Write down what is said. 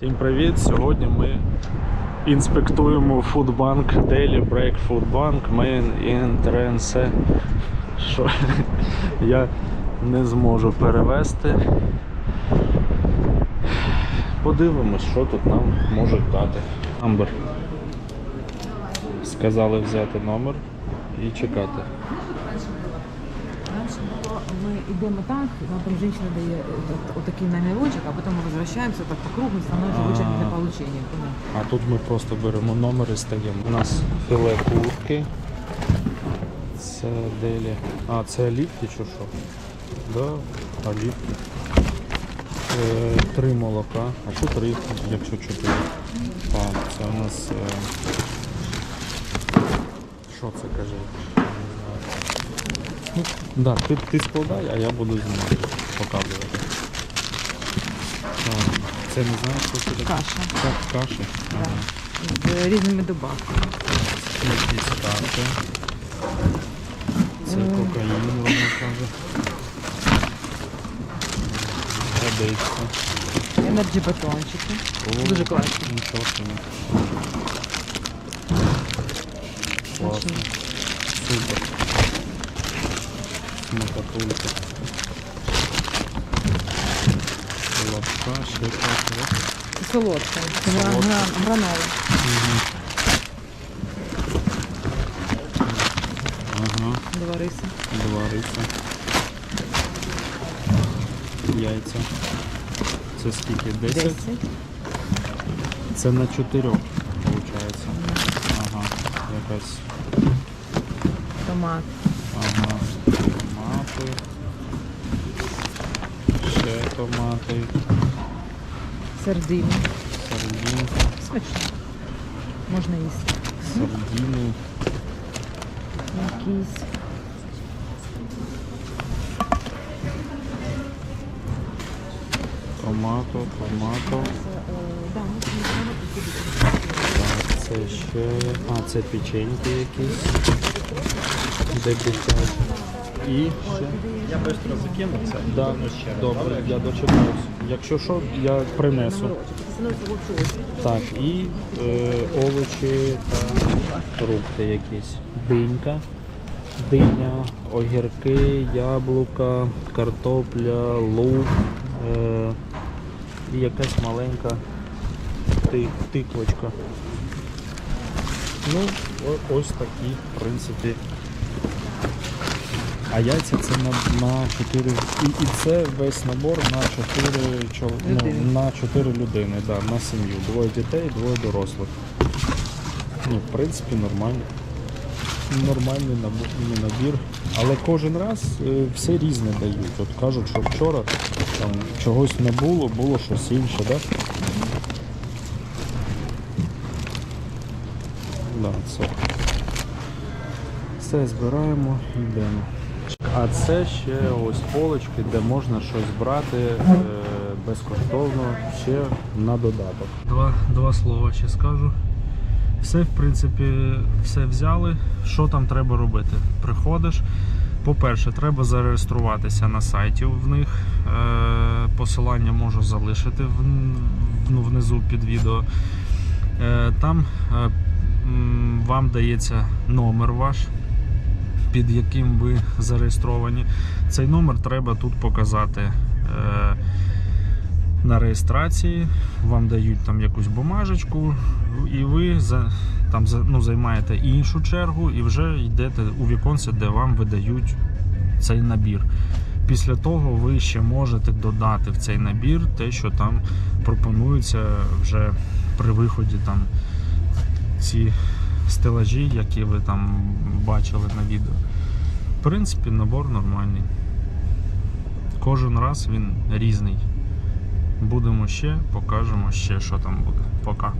Всім привіт! Сьогодні ми інспектуємо фудбанк Daily Break Foodbank Main Entrance. Що я не зможу перевести. Подивимось, що тут нам можуть дати. Амбер. Сказали взяти номер і чекати Раньше было, мы идем так, нам там женщина дает вот такой номерочек, а потом мы возвращаемся так по кругу, и становится очередь для А. получения. Понял? А тут ми просто беремо номер і стаємо. У нас філе куртки. Це делі. А, це олівки чи що? Да, олівки. Е, три молока. А що три, якщо чотири? А, це у нас. Е, що це каже? Ну, да, ти, ти складай, а я буду знімати, показувати. А, Це не знаю, що це таке. Каша. Це каші. Ага. З різними добавками. Якісь карти. Це кокаїн, вона каже. Годиться. Енерджі батончики. О, Дуже класно. Нічого собі. Класно. Щось. Солодка. Гра- Солодка. гра- Гранола. Ага. Два риси. Два риса. Яйця. Це скільки? 10? Десять. Це на чотирьох, виходить. Ага. Якась. Томат. Ага. Томати. Ще томати. Сардини. Сардинка. Смачно. Можна їсти. Сардини. Якісь. Томато, томато. Так, це ще. А, це печеньки якісь. Де дитячі. І ще. Я швидко закину це. Да, добре, я дочекаюсь. Якщо що, я принесу. Так, і е, овочі та фрукти якісь. Динька, диня, огірки, яблука, картопля, лук е, і якась маленька ти- тиквочка. Ну, ось такі, в принципі. А яйця це на, на 4. І, і це весь набор на 4, чол, ну, на 4 людини, да, на сім'ю. Двоє дітей, двоє дорослих. Ну, в принципі, нормально. Нормальний набор, ну, набір. Але кожен раз е, все різне дають. От кажуть, що вчора там чогось не було, було щось інше, да? Да, це. Все збираємо йдемо. А це ще ось полочки, де можна щось брати е, безкоштовно ще на додаток. Два, два слова ще скажу. Все, в принципі, все взяли. Що там треба робити? Приходиш. По-перше, треба зареєструватися на сайті в них. Е, посилання можу залишити в, ну, внизу під відео. Е, там е, вам дається номер ваш, під яким ви зареєстровані. Цей номер треба тут показати е, на реєстрації. Вам дають там якусь бумажечку, і ви там, ну, займаєте іншу чергу і вже йдете у віконце, де вам видають цей набір. Після того ви ще можете додати в цей набір те, що там пропонується вже при виході там ці стелажі, які ви там бачили на відео. В принципі, набор нормальний. Кожен раз він різний. Будемо ще, покажемо ще, що там буде. Пока.